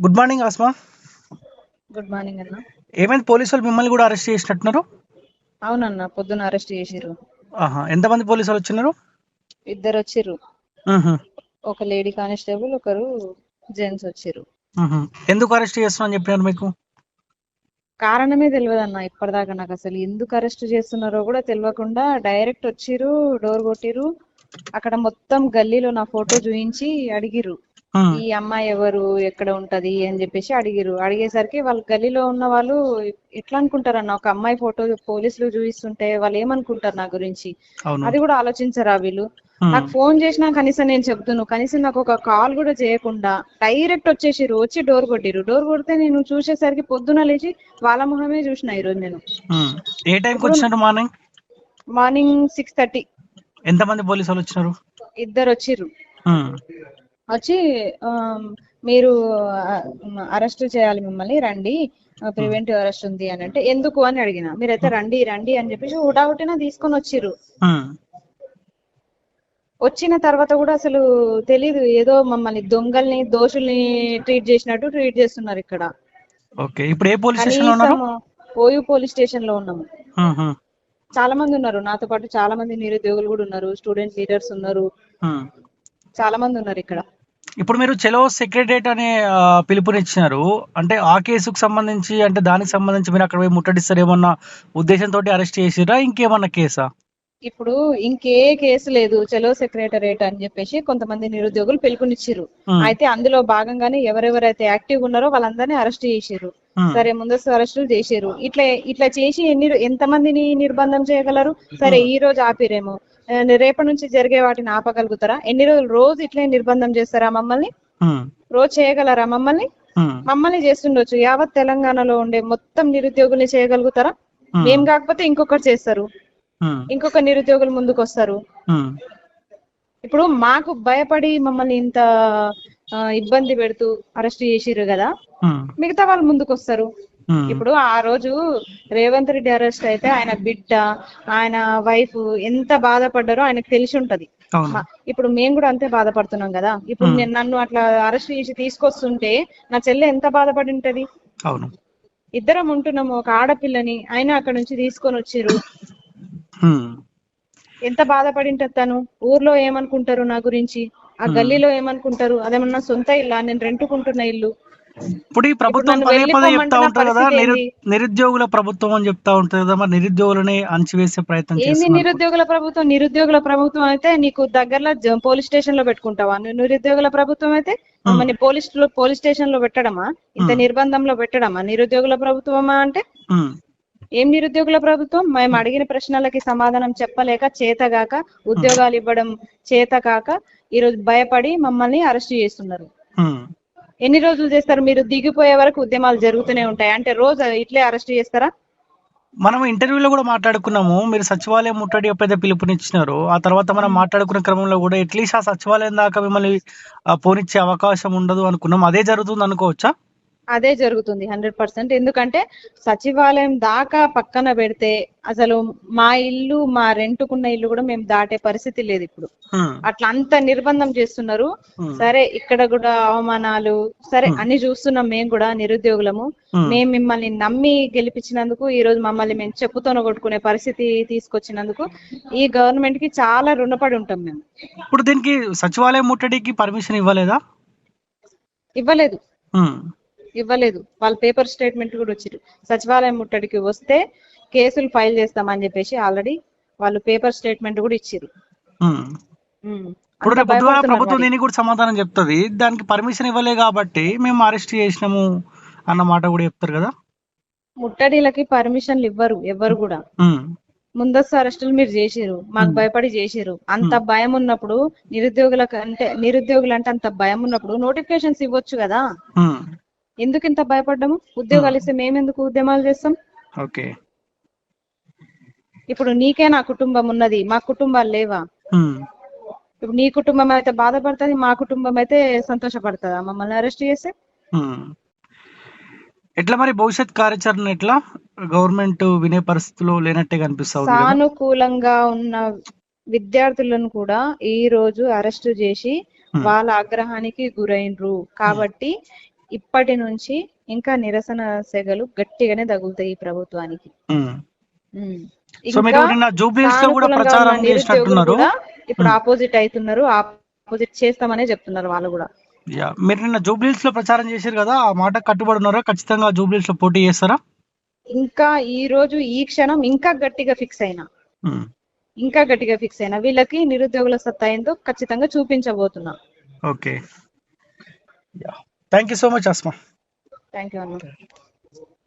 Good morning Asma. Good morning అన్న. ఏమైంది? పోలీసులు మిమ్మల్ని కూడా అరెస్ట్ చేసినట్టున్నారు? అవునన్న పొద్దున అరెస్ట్ చేసిర్రు. ఆహా ఎంతమంది పోలీసులు వచ్చినారు ఇద్దరు వచ్చిర్రు. మ్హూ. ఒక లేడీ కానిస్టేబుల్ ఒకరు జెంట్స్ వచ్చిర్రు. మ్హూ. ఎందుకు అరెస్ట్ చేస్తున్నా అని చెప్పినారు మీకు? కారణమే తెలియదు అన్న ఇప్పటిదాకా నాకు అసలు ఎందుకు అరెస్ట్ చేస్తున్నారో కూడా తెలియకుండా డైరెక్ట్ వచ్చిర్రు డోర్ కొట్టిర్రు. అక్కడ మొత్తం గల్లీలో నా ఫోటో చూయించి అడిగిర్రు. ఈ అమ్మాయి ఎవరు ఎక్కడ ఉంటది అని చెప్పేసి అడిగిర్రు. అడిగేసరికి వాళ్ళ గల్లీలో ఉన్న వాళ్ళు ఎట్లా అనుకుంటారన్న? ఒక అమ్మాయి ఫోటో పోలీసులు చూపిస్తుంటే వాళ్ళు ఏమనుకుంటారు నా గురించి? అది కూడా ఆలోచించరా వీళ్ళు. నాకు ఫోన్ చేసినా కనీసం నేను చెప్తును కనీసం నాకు ఒక కాల్ కూడా చేయకుండా డైరెక్ట్ వచ్చేసిర్రు వచ్చి డోర్ కొట్టిర్రు. డోర్ కొడితే నేను చూసేసరికి పొద్దున లేచి వాళ్ళ మొహమే చూసిన ఈరోజు నేను. మ్. ఏ టైంకి వచ్చినారు మార్నింగ్? Morning six thirty. ఎంతమంది పోలీసులు వచ్చినారు? ఇద్దరు వచ్చిర్రు. వచ్చి మీరు అరెస్ట్ చేయాలి మిమ్మల్ని రండి ప్రివెంటివ్ అరెస్ట్ ఉంది అని అంటే ఎందుకు అని అడిగిన. మీరైతే రండి రండి అని చెప్పేసి హుటాహుటిన తీసుకొని వచ్చిర్రు. వచ్చిన తర్వాత కూడా అసలు తెలీదు. ఏదో మమ్మల్ని దొంగల్ని దోషుల్ని ట్రీట్ చేసినట్టు ట్రీట్ చేస్తున్నారు ఇక్కడ. ఓకే. ఇప్పుడు ఏ పోలీస్ స్టేషన్లో ఉన్నారు? కనీసం ఓయూ పోలీస్ స్టేషన్లో ఉన్నాము. చాలా మంది ఉన్నారు. నాతో పాటు చాలా మంది నిరుద్యోగులు కూడా ఉన్నారు. స్టూడెంట్ లీడర్స్ ఉన్నారు. చాలా మంది ఉన్నారు ఇక్కడ. ఇప్పుడు మీరు చెలో సెక్రటరేట్ అనే పిలుపునిచ్చినారు. అంటే ఆ కేసుకు సంబంధించి అంటే దానికి సంబంధించి మీరు అక్కడ పోయి ముట్టడిస్తారేమన్న ఉద్దేశంతో అరెస్ట్ చేసిరా ఇంకేమన్నా కేసా? ఇప్పుడు ఇంకే కేసు లేదు చలో సెక్రటరేట్ అని చెప్పేసి కొంతమంది నిరుద్యోగులు పిలుపునిచ్చిర్రు. మ్. అయితే అందులో భాగంగానే ఎవరెవరైతే యాక్టివ్ ఉన్నారో వాళ్ళందరినీ అరెస్ట్ చేసిర్రు. మ్. సరే ముందస్తు అరెస్టులు చేసిర్రు. ఇట్లా ఇట్లా చేసి ఎన్ని ఎంత మందిని నిర్బంధం చేయగలరు? సరే ఈ రోజు ఆపిరేమో. రేపటి నుంచి జరిగే వాటిని ఆపగలుగుతారా? ఎన్ని రోజులు రోజు ఇట్లే నిర్బంధం చేస్తారా మమ్మల్ని. రోజు చేయగలరా మమ్మల్ని. మమ్మల్ని చేస్తుండొచ్చు. యావత్ తెలంగాణలో ఉండే మొత్తం నిరుద్యోగుల్ని చేయగలుగుతారా? మ్. కాకపోతే ఇంకొకరు చేస్తారు. ఇంకొక నిరుద్యోగులు ముందుకు వస్తారు. ఇప్పుడు మాకు భయపడి మమ్మల్ని ఇంత ఇబ్బంది పెడుతూ అరెస్ట్ చేసిర్రు కదా. మిగతా వాళ్ళు ముందుకు వస్తారు. ఇప్పుడు ఆ రోజు రేవంత్ రెడ్డి అరెస్ట్ అయితే ఆయన బిడ్డ ఆయన వైఫ్ ఎంత బాధపడ్డారో ఆయనకు తెలిసి ఉంటది. ఇప్పుడు మేము కూడా అంతే బాధపడుతున్నాం కదా. ఇప్పుడు నేను నన్ను అట్లా అరెస్ట్ చేసి తీసుకొస్తుంటే నా చెల్లె ఎంత బాధపడి ఉంటది? అవును. ఇద్దరం ఉంటున్నాము ఒక ఆడపిల్లని ఆయన అక్కడ నుంచి తీసుకొని వచ్చిర్రు. మ్. ఎంత బాధపడి ఉంటది తను? ఊర్లో ఏమనుకుంటారు నా గురించి? ఆ గల్లీలో ఏమనుకుంటారు? అదేమన్నా సొంత ఇల్లా? నేను రెంటుకుంటున్న ఇల్లు. ఇప్పుడు ఈ ప్రభుత్వం పదే పదే చెప్తా ఉంటుంది కదా? నిరుద్యోగుల ప్రభుత్వం అని చెప్తా ఉంటుంది కదా మరి నిరుద్యోగులని అణచివేసే ప్రయత్నం ఏంది నిరుద్యోగుల ప్రభుత్వం? నిరుద్యోగుల ప్రభుత్వం అయితే నీకు దగ్గరలో పోలీస్ స్టేషన్లో పెట్టుకుంటావా? నువ్వు నిరుద్యోగుల ప్రభుత్వం అయితే మమ్మల్ని పోలీస్ పోలీస్ స్టేషన్లో పెట్టడమా? ఇంత నిర్బంధంలో పెట్టడమా? నిరుద్యోగుల ప్రభుత్వమా అంటే. ఏం నిరుద్యోగుల ప్రభుత్వం? మేము అడిగిన ప్రశ్నలకి సమాధానం చెప్పలేక చేతగాక ఉద్యోగాలు ఇవ్వడం చేతకాక ఈ రోజు భయపడి మమ్మల్ని అరెస్ట్ చేస్తున్నారు. ఎన్ని రోజులు చేస్తారు? మీరు దిగిపోయే వరకు ఉద్యమాలు జరుగుతూనే ఉంటాయి. అంటే రోజు ఇట్లే అరెస్ట్ చేస్తారా? మనం ఇంటర్వ్యూలో కూడా మాట్లాడుకున్నాము. మీరు సచివాలయం ముట్టడి ఎప్పుడైతే పిలుపునిచ్చినారో. ఆ తర్వాత మనం మాట్లాడుకున్న క్రమంలో కూడా అట్లీస్ట్ ఆ సచివాలయం దాకా మిమ్మల్ని పోనిచ్చే అవకాశం ఉండదు అనుకున్నాం. అదే జరుగుతుంది అనుకోవచ్చా? అదే జరుగుతుంది హండ్రెడ్ పర్సెంట్ ఎందుకంటే సచివాలయం దాకా పక్కన పెడితే అసలు మా ఇల్లు మా రెంటుకున్న ఇల్లు కూడా మేము దాటే పరిస్థితి లేదు ఇప్పుడు. అట్లా అంత నిర్బంధం చేస్తున్నారు. సరే ఇక్కడ కూడా అవమానాలు సరే అన్ని చూస్తున్నాం మేము కూడా నిరుద్యోగులము. మేము మిమ్మల్ని నమ్మి గెలిపించినందుకు ఈ రోజు మమ్మల్ని మేము చెప్పుతోన కొట్టుకునే పరిస్థితి తీసుకొచ్చినందుకు ఈ గవర్నమెంట్కి చాలా రుణపడి ఉంటాం మేము ఇప్పుడు దీనికి సచివాలయం ముట్టడికి పర్మిషన్ ఇవ్వలేదా ఇవ్వలేదు. ఇవ్వలేదు. వాళ్ళ పేపర్ స్టేట్మెంట్ కూడా వచ్చిరు సచివాలయం ముట్టడికి వస్తే కేసులు ఫైల్ చేస్తామని చెప్పేసి ఆల్రెడీ వాళ్ళు పేపర్ స్టేట్మెంట్ కూడా ఇచ్చిరు. ఇప్పుడు ప్రభుత్వం. దీనికి కూడా సమాధానం చెప్తుంది. దానికి పర్మిషన్ ఇవ్వలే కాబట్టి మేము అరెస్ట్ చేసినాము అన్న మాట కూడా చెప్తారు కదా? ముట్టడిలకి పర్మిషన్లు ఇవ్వరు ఎవ్వరు కూడా. ముందస్తు అరెస్టులు మీరు చేసిరు మాకు భయపడి చేసిరు అంత భయం ఉన్నప్పుడు నిరుద్యోగులకు అంటే నిరుద్యోగులు అంటే అంత భయం ఉన్నప్పుడు నోటిఫికేషన్స్ ఇవ్వచ్చు కదా. ఎందుకు ఇంత భయపడ్డాము ఉద్యోగాలు ఇస్తే మేమెందుకు ఉద్యమాలు చేస్తాం? ఓకే. ఇప్పుడు నీకే నా కుటుంబం ఉన్నది మా కుటుంబాలు లేవా. ఇప్పుడు నీ కుటుంబం అయితే బాధపడుతుంది మా కుటుంబం అయితే సంతోషపడుతుందా? మమ్మల్ని అరెస్ట్ చేస్తే. ఎట్లా మరి భవిష్యత్ కార్యాచరణ ఎట్లా? గవర్నమెంట్ వినే పరిస్థితిలో లేనట్టే కనిపిస్తా ఉంది కదా. సానుకూలంగా ఉన్న విద్యార్థులను కూడా ఈ రోజు అరెస్ట్ చేసి వాళ్ళ ఆగ్రహానికి గురైనరు కాబట్టి ఇప్పటి నుంచి ఇంకా నిరసన సెగలు గట్టిగానే తగులుతాయి ఈ ప్రభుత్వానికి. ఇప్పుడు ఆపోజిట్ అవుతున్నారు ఆపోజిట్ చేస్తామనే చెప్తున్నారు వాళ్ళు కూడా. మీరు నిన్న జూబ్లీస్లో ప్రచారం చేశారు కదా ఆ మాట కట్టుబడి ఉన్నారా? ఖచ్చితంగా జూబ్లీస్లో పోటీ చేస్తారా? ఇంకా ఈ రోజు ఈ క్షణం ఇంకా గట్టిగా ఫిక్స్ అయినా. ఇంకా గట్టిగా ఫిక్స్ అయినా. వీళ్ళకి నిరుద్యోగుల సత్తా ఏందో ఖచ్చితంగా చూపించబోతున్నా. Okay. Thank you so much, Asma. Thank you, Anna.